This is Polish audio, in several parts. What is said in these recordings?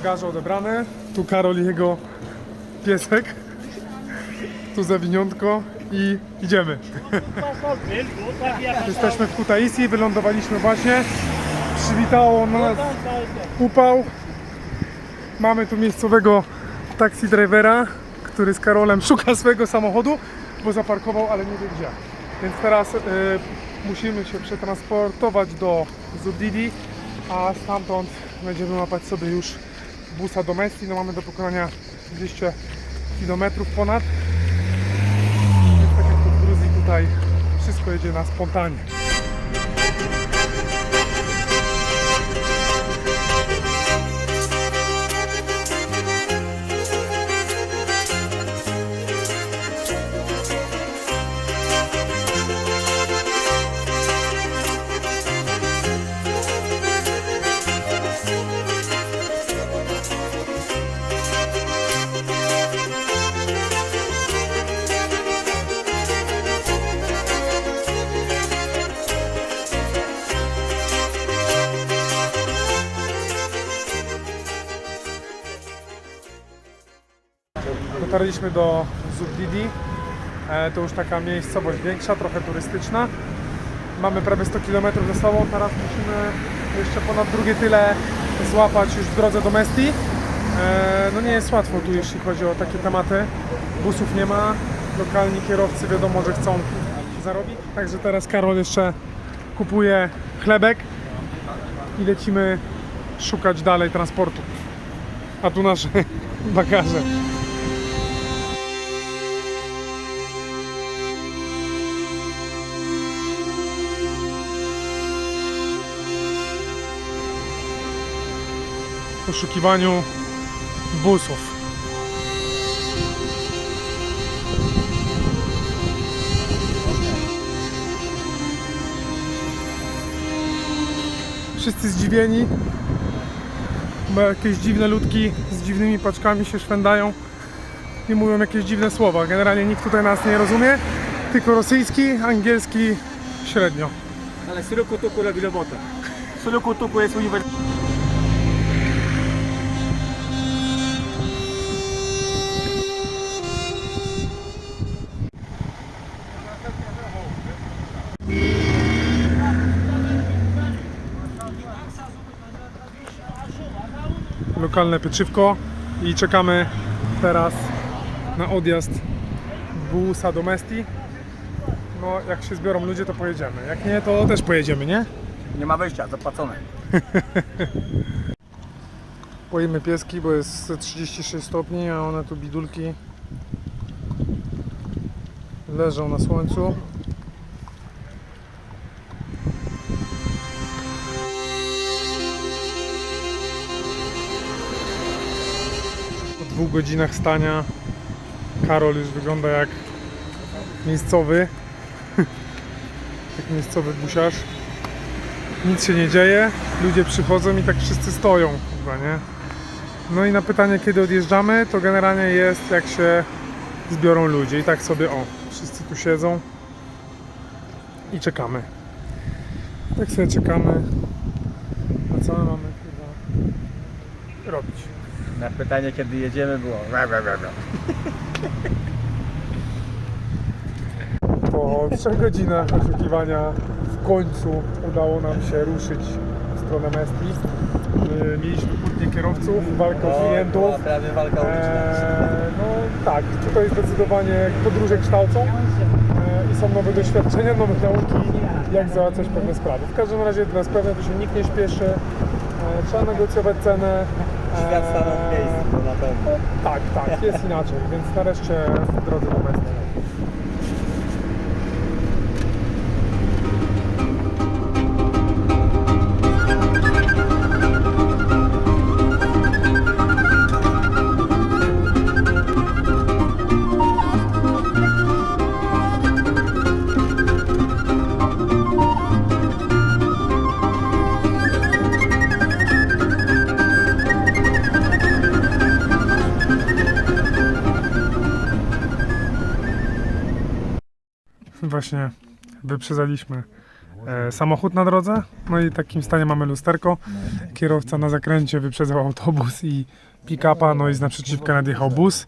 bagaże odebrane. Tu Karol i jego piesek. Tu zawiniątko i idziemy. Jesteśmy w Kutaisi, wylądowaliśmy właśnie. Przywitało nas upał. Mamy tu miejscowego taxi drivera, który z Karolem szuka swojego samochodu, bo zaparkował, ale nie wie gdzie. Więc teraz y, musimy się przetransportować do Zubdidi, a stamtąd będziemy łapać sobie już busa do Messi. No mamy do pokonania 200 km ponad. Więc tak jak w Gruzji tutaj wszystko jedzie na spontanie. Dotarliśmy do Zubdidi. E, To już taka miejscowość większa, trochę turystyczna. Mamy prawie 100 km za sobą. Teraz musimy jeszcze ponad drugie tyle złapać już w drodze do Mesti. E, No nie jest łatwo tu, jeśli chodzi o takie tematy. Busów nie ma. Lokalni kierowcy wiadomo, że chcą zarobić. Także teraz Karol jeszcze kupuje chlebek i lecimy szukać dalej transportu. A tu nasze bagaże. Poszukiwaniu busów. Wszyscy zdziwieni, bo jakieś dziwne ludki z dziwnymi paczkami się szwędają i mówią jakieś dziwne słowa. Generalnie nikt tutaj nas nie rozumie, tylko rosyjski, angielski średnio. Ale Surukutuku robi robotę. Surukutuku jest uniwersytet. Lokalne pieczywko i czekamy teraz na odjazd busa do Mesti. No, jak się zbiorą ludzie, to pojedziemy. Jak nie, to też pojedziemy, nie? Nie ma wyjścia, zapłacone. Poimy pieski, bo jest 36 stopni, a one tu bidulki leżą na słońcu. Dwóch godzinach stania Karol już wygląda jak miejscowy. jak miejscowy busiarz. Nic się nie dzieje, ludzie przychodzą i tak wszyscy stoją chyba, nie? No i na pytanie kiedy odjeżdżamy, to generalnie jest jak się zbiorą ludzie i tak sobie o, wszyscy tu siedzą i czekamy. Tak sobie czekamy. A co my mamy chyba robić? Na pytanie kiedy jedziemy było. ra, ra, ra, ra. Po trzech godzinach oczekiwania w końcu udało nam się ruszyć w stronę Mesti. Yy, Mieliśmy kłótnie kierowców, walkę o klientów. prawie walka uliczna. Eee, no tak, tutaj zdecydowanie podróże kształcą eee, i są nowe doświadczenia, nowe nauki, jak załatwiać pewne sprawy. W każdym razie dla sprawy to się nikt nie śpieszy, eee, trzeba negocjować cenę. Świat stanął w miejscu, to na pewno. Tak, tak, jest inaczej, więc nareszcie w drodze Właśnie wyprzedzaliśmy e, samochód na drodze. No i w takim stanie mamy lusterko. Kierowca na zakręcie wyprzedzał autobus i pick-upa, no i z naprzeciwka nadjechał bus,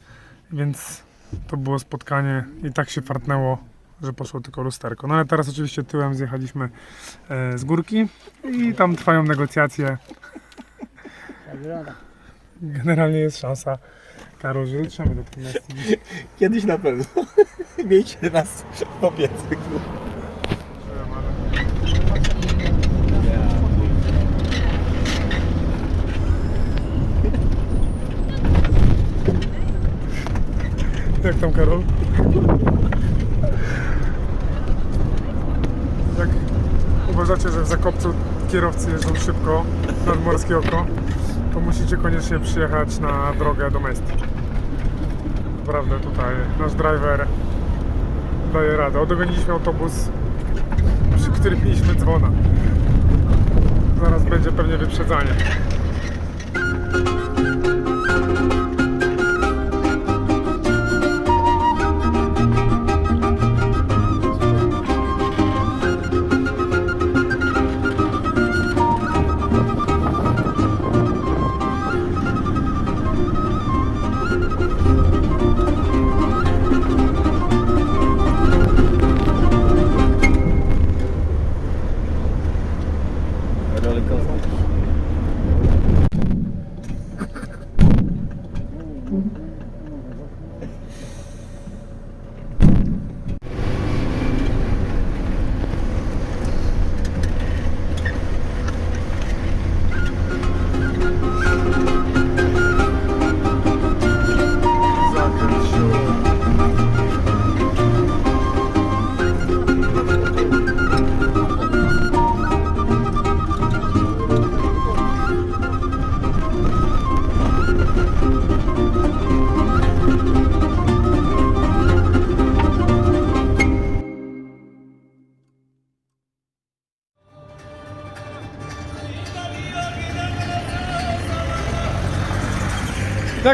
więc to było spotkanie i tak się fartnęło, że poszło tylko lusterko. No ale teraz oczywiście tyłem zjechaliśmy e, z górki i tam trwają negocjacje. Generalnie jest szansa, Karol, że dotrzemy do tej Messi. Kiedyś na pewno. Miejcie nas w opiece. Jak tam Karol? Jak uważacie, że w Zakopcu kierowcy jeżdżą szybko nad Morskie Oko, to musicie koniecznie przyjechać na drogę do Mesti. Naprawdę tutaj nasz driver daje radę. Odogoniliśmy autobus, przy którym mieliśmy dzwona. Zaraz będzie pewnie wyprzedzanie.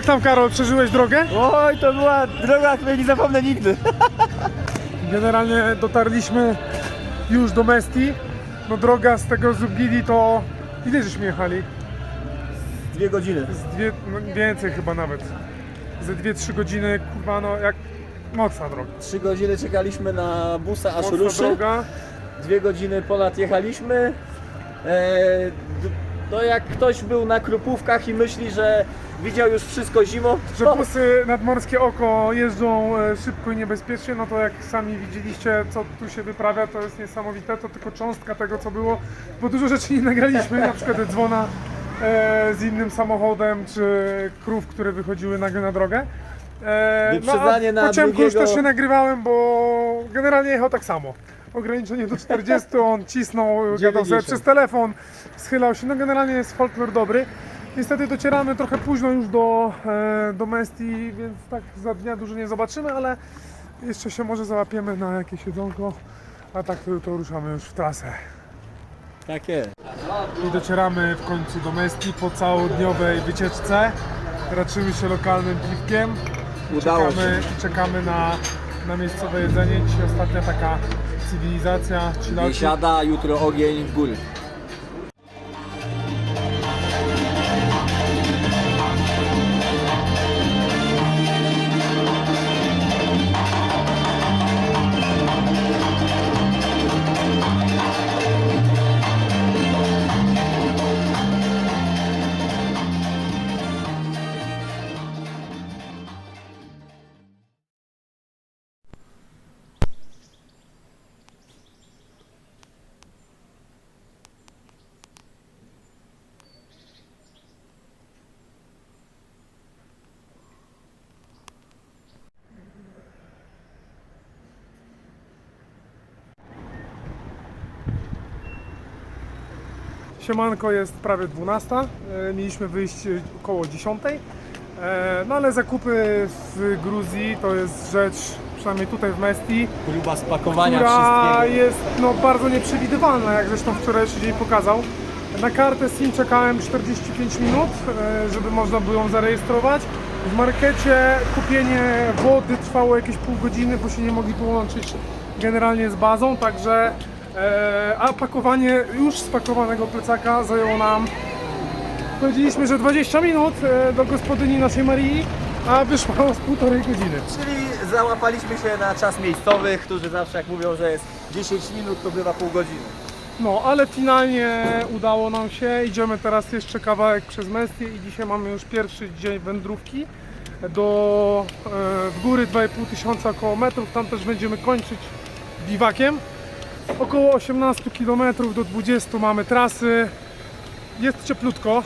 Tam Karol, przeżyłeś drogę? Oj, to była droga, której nie zapomnę nigdy. Generalnie dotarliśmy już do Mesti. No droga z tego Zubgidi to... Ile żeśmy jechali? Dwie godziny. Z dwie, no więcej chyba nawet. Ze 2-3 godziny, kurwa no jak... Mocna droga. Trzy godziny czekaliśmy na busa, aż Mocna ruszy. droga. Dwie godziny ponad jechaliśmy. E, no jak ktoś był na Krupówkach i myśli, że widział już wszystko zimą, Że to busy nad Morskie Oko jeżdżą e, szybko i niebezpiecznie, no to jak sami widzieliście, co tu się wyprawia, to jest niesamowite. To tylko cząstka tego, co było, bo dużo rzeczy nie nagraliśmy, na przykład dzwona e, z innym samochodem, czy krów, które wychodziły nagle na drogę. E, no, a na po ciemku już drugiego- też się nagrywałem, bo generalnie jechał tak samo. Ograniczenie do 40, on cisnął, gadał sobie 90. przez telefon, schylał się, no generalnie jest folklor dobry. Niestety docieramy trochę późno już do, e, do Mesti, więc tak za dnia dużo nie zobaczymy, ale jeszcze się może załapiemy na jakieś jedzonko, a tak to, ruszamy już w trasę. takie. I docieramy w końcu do Mesti po całodniowej wycieczce. Raczymy się lokalnym piwkiem. Udało Czekamy, się. czekamy na, na miejscowe jedzenie. Dzisiaj ostatnia taka cywilizacja, chillauci. Biesiada, jutro ogień w góry. Siemanko jest prawie 12. e, Mieliśmy wyjść około 10. E, No ale zakupy w Gruzji to jest rzecz, przynajmniej tutaj w Mesti, Próba spakowania która wszystkiego. jest no, bardzo nieprzewidywalna, jak zresztą wczorajszy dzień pokazał. Na kartę SIM czekałem 45 minut, e, żeby można było ją zarejestrować. W markecie kupienie wody trwało jakieś pół godziny, bo się nie mogli połączyć generalnie z bazą, także a pakowanie już spakowanego plecaka zajęło nam Powiedzieliśmy, że 20 minut e, do gospodyni naszej Marii, a wyszło z półtorej godziny. Czyli załapaliśmy się na czas miejscowych, którzy zawsze jak mówią, że jest 10 minut, to bywa pół godziny. No, ale finalnie udało nam się. Idziemy teraz jeszcze kawałek przez Mestię i dzisiaj mamy już pierwszy dzień wędrówki do e, w góry 2,5 tysiąca około metrów. Tam też będziemy kończyć biwakiem. Około 18 km do 20 mamy trasy. Jest cieplutko,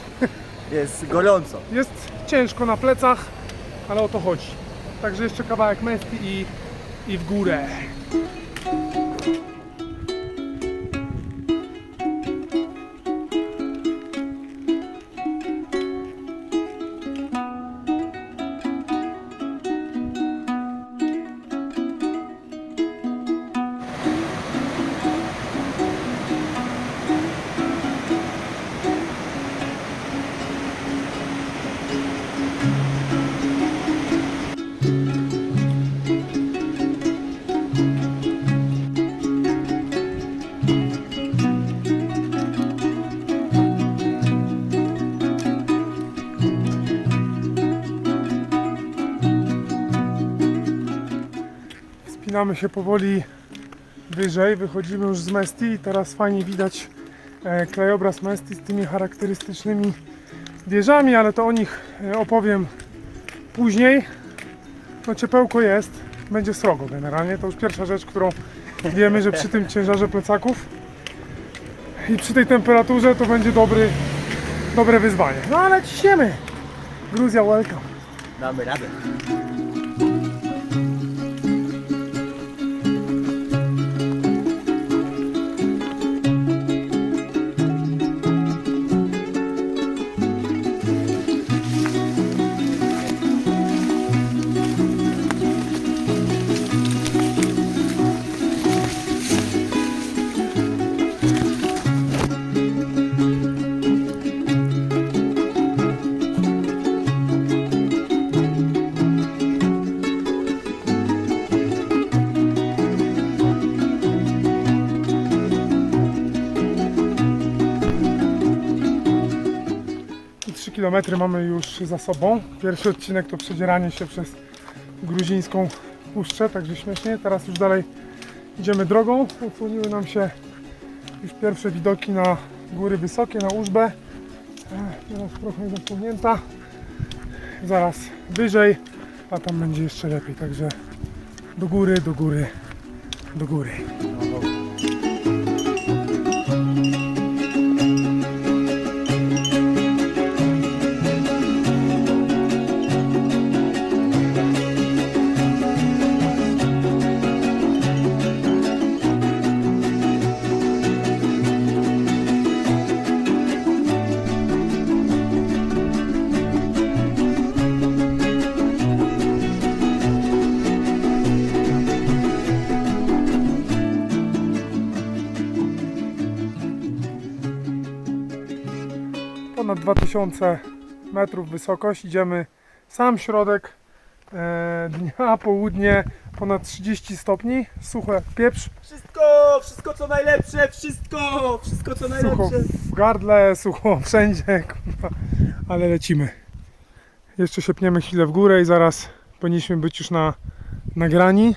Jest gorąco. jest ciężko na plecach, ale o to chodzi. Także jeszcze kawałek Mesti i, i w górę. Wspinamy się powoli wyżej, wychodzimy już z Mesti i teraz fajnie widać e, krajobraz Mesti z tymi charakterystycznymi wieżami, ale to o nich e, opowiem później. No ciepełko jest, będzie srogo generalnie, to już pierwsza rzecz, którą wiemy, że przy tym ciężarze plecaków i przy tej temperaturze to będzie dobry, dobre wyzwanie. No ale ciśniemy! Gruzja welcome! Damy radę. I 3 km mamy już za sobą. Pierwszy odcinek to przedzieranie się przez gruzińską puszczę, także śmiesznie. Teraz już dalej idziemy drogą. Odsłoniły nam się już pierwsze widoki na góry wysokie, na Użbę. Teraz trochę zasłonięta. Zaraz wyżej, a tam będzie jeszcze lepiej. Także do góry, do góry, do góry. 2000 metrów wysokość. Idziemy sam środek e, dnia, południe, ponad 30 stopni, suche pieprz, Wszystko, wszystko co najlepsze, wszystko, wszystko co sucho najlepsze. w gardle, sucho wszędzie, kurwa. ale lecimy. Jeszcze się pniemy chwilę w górę i zaraz powinniśmy być już na, na grani,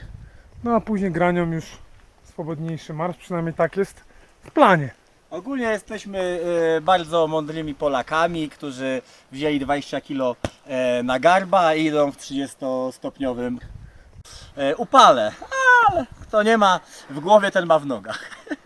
no a później granią już swobodniejszy marsz, przynajmniej tak jest w planie. Ogólnie jesteśmy e, bardzo mądrymi Polakami, którzy wzięli 20 kg e, na garba i idą w 30-stopniowym e, upale. Ale kto nie ma w głowie, ten ma w nogach.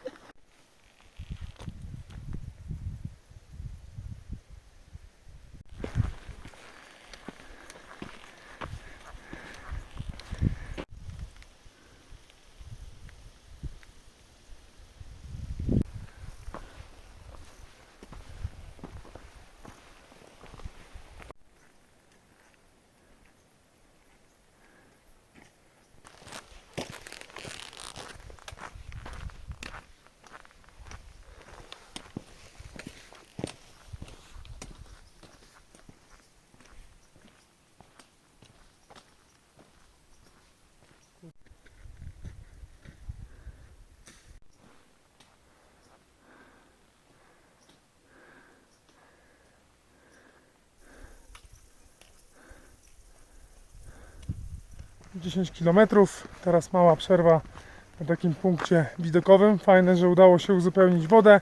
10 km. Teraz mała przerwa na takim punkcie widokowym. Fajne, że udało się uzupełnić wodę.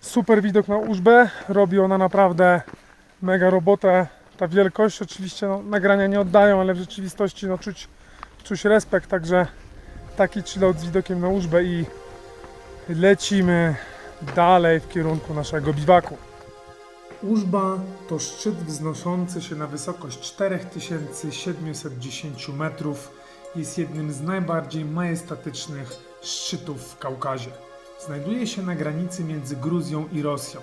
Super widok na Użbę. Robi ona naprawdę mega robotę. Ta wielkość, oczywiście no, nagrania nie oddają, ale w rzeczywistości no, czuć, czuć respekt. Także taki chillout z widokiem na Użbę i lecimy dalej w kierunku naszego biwaku. Użba to szczyt wznoszący się na wysokość 4710 metrów. Jest jednym z najbardziej majestatycznych szczytów w Kaukazie. Znajduje się na granicy między Gruzją i Rosją.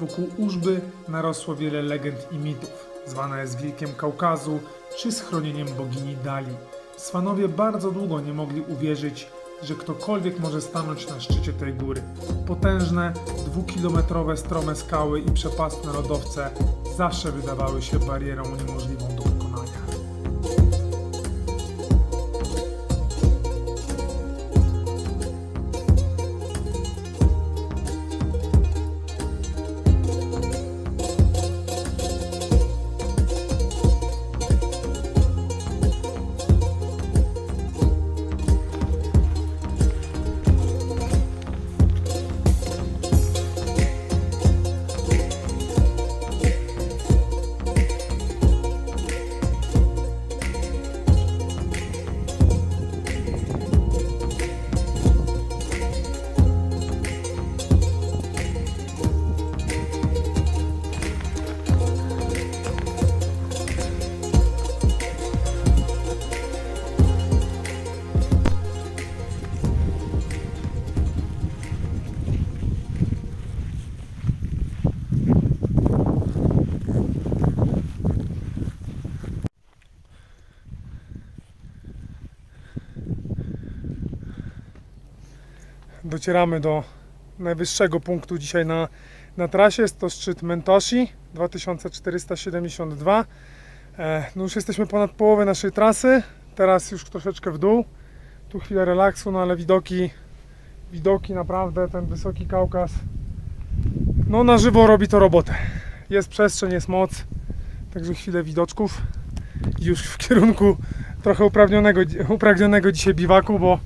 Wokół Użby narosło wiele legend i mitów. Zwana jest Wilkiem Kaukazu czy schronieniem bogini Dali. Swanowie bardzo długo nie mogli uwierzyć, że ktokolwiek może stanąć na szczycie tej góry. Potężne, dwukilometrowe strome skały i przepastne lodowce zawsze wydawały się barierą niemożliwą do docieramy do najwyższego punktu dzisiaj na, na trasie. Jest to szczyt Mentoshi 2472. E, no już jesteśmy ponad połowę naszej trasy. Teraz już troszeczkę w dół. Tu chwilę relaksu, no ale widoki, widoki naprawdę, ten wysoki Kaukaz. No na żywo robi to robotę. Jest przestrzeń, jest moc. Także chwilę widoczków. Już w kierunku trochę upragnionego, upragnionego dzisiaj biwaku, bo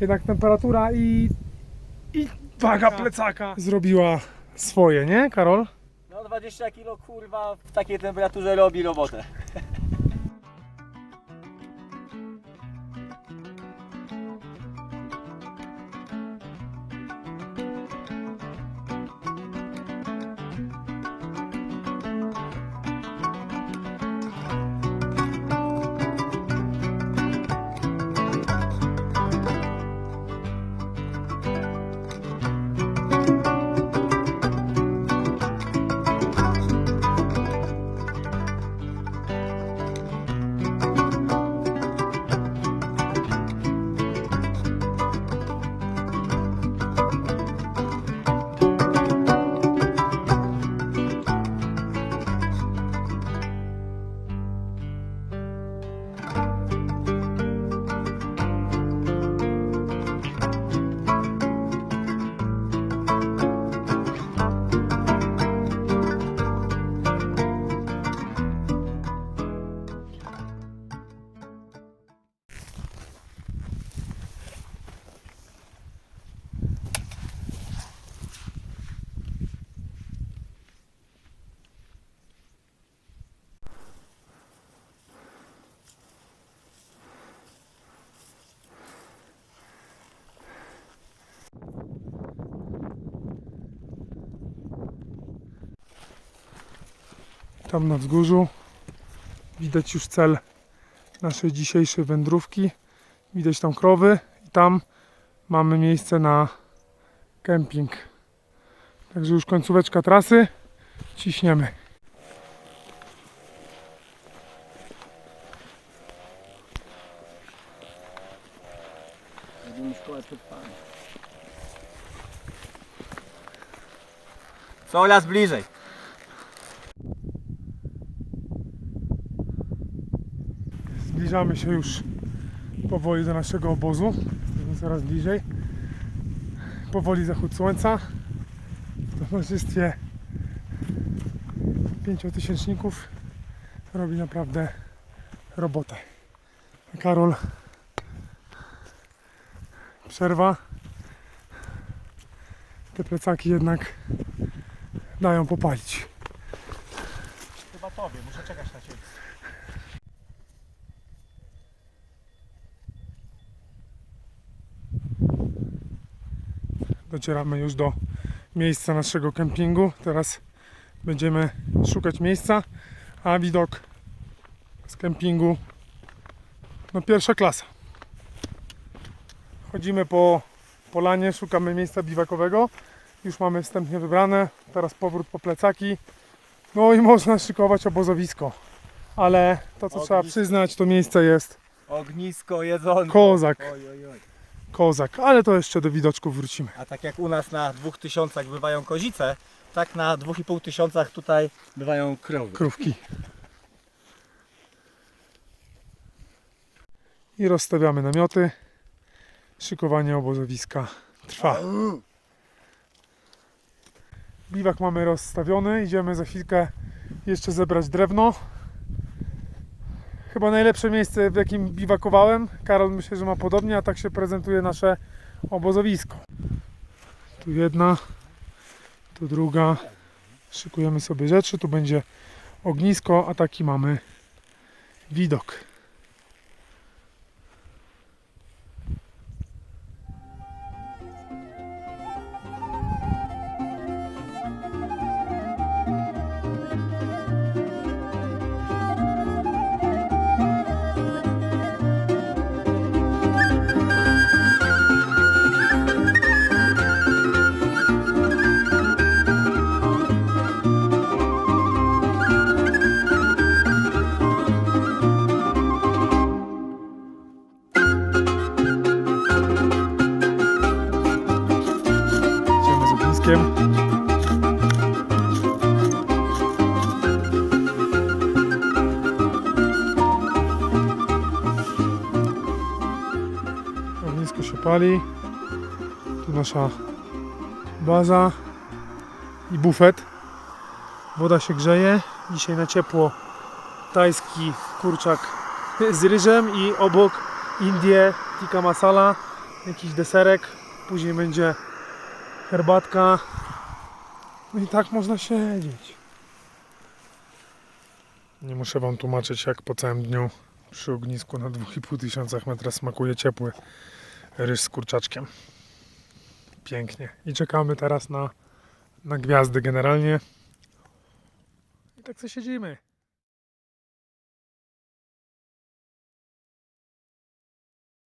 jednak temperatura i waga plecaka zrobiła swoje, nie Karol? No 20 kg kurwa w takiej temperaturze robi robotę. Tam na wzgórzu widać już cel naszej dzisiejszej wędrówki. Widać tam krowy i tam mamy miejsce na kemping. Także już końcóweczka trasy. Ciśniemy. Coraz bliżej. Zbliżamy się już powoli do naszego obozu. Coraz bliżej. Powoli zachód słońca. W towarzystwie pięciotysięczników robi naprawdę robotę. Karol. Przerwa. Te plecaki jednak dają popalić. Chyba tobie, muszę czekać na ciebie. Docieramy już do miejsca naszego kempingu. Teraz będziemy szukać miejsca, a widok z kempingu no pierwsza klasa. Chodzimy po polanie, szukamy miejsca biwakowego. Już mamy wstępnie wybrane. Teraz powrót po plecaki. No i można szykować obozowisko. Ale to co trzeba Ognisko. przyznać, to miejsce jest Ognisko, jedzonko. Kozak. Oj, oj, oj. Kozak. Ale to jeszcze do widoczków wrócimy. A tak jak u nas na 2000 bywają kozice, tak na 2500 tutaj bywają krowy. krówki. I rozstawiamy namioty. Szykowanie obozowiska trwa. Biwak mamy rozstawiony. Idziemy za chwilkę jeszcze zebrać drewno. Chyba najlepsze miejsce, w jakim biwakowałem. Karol myślę, że ma podobnie, a tak się prezentuje nasze obozowisko. Tu jedna, tu druga. Szykujemy sobie rzeczy. Tu będzie ognisko, a taki mamy widok. Ognisko się pali. Tu nasza baza i bufet. Woda się grzeje. Dzisiaj na ciepło tajski kurczak z ryżem i obok Indie tikka masala, jakiś deserek. Później będzie herbatka. No i tak można siedzieć. Nie muszę Wam tłumaczyć, jak po całym dniu przy ognisku na 2,5 tysiącach metra smakuje ciepły ryż z kurczaczkiem. Pięknie. I czekamy teraz na, na gwiazdy generalnie. I tak sobie siedzimy.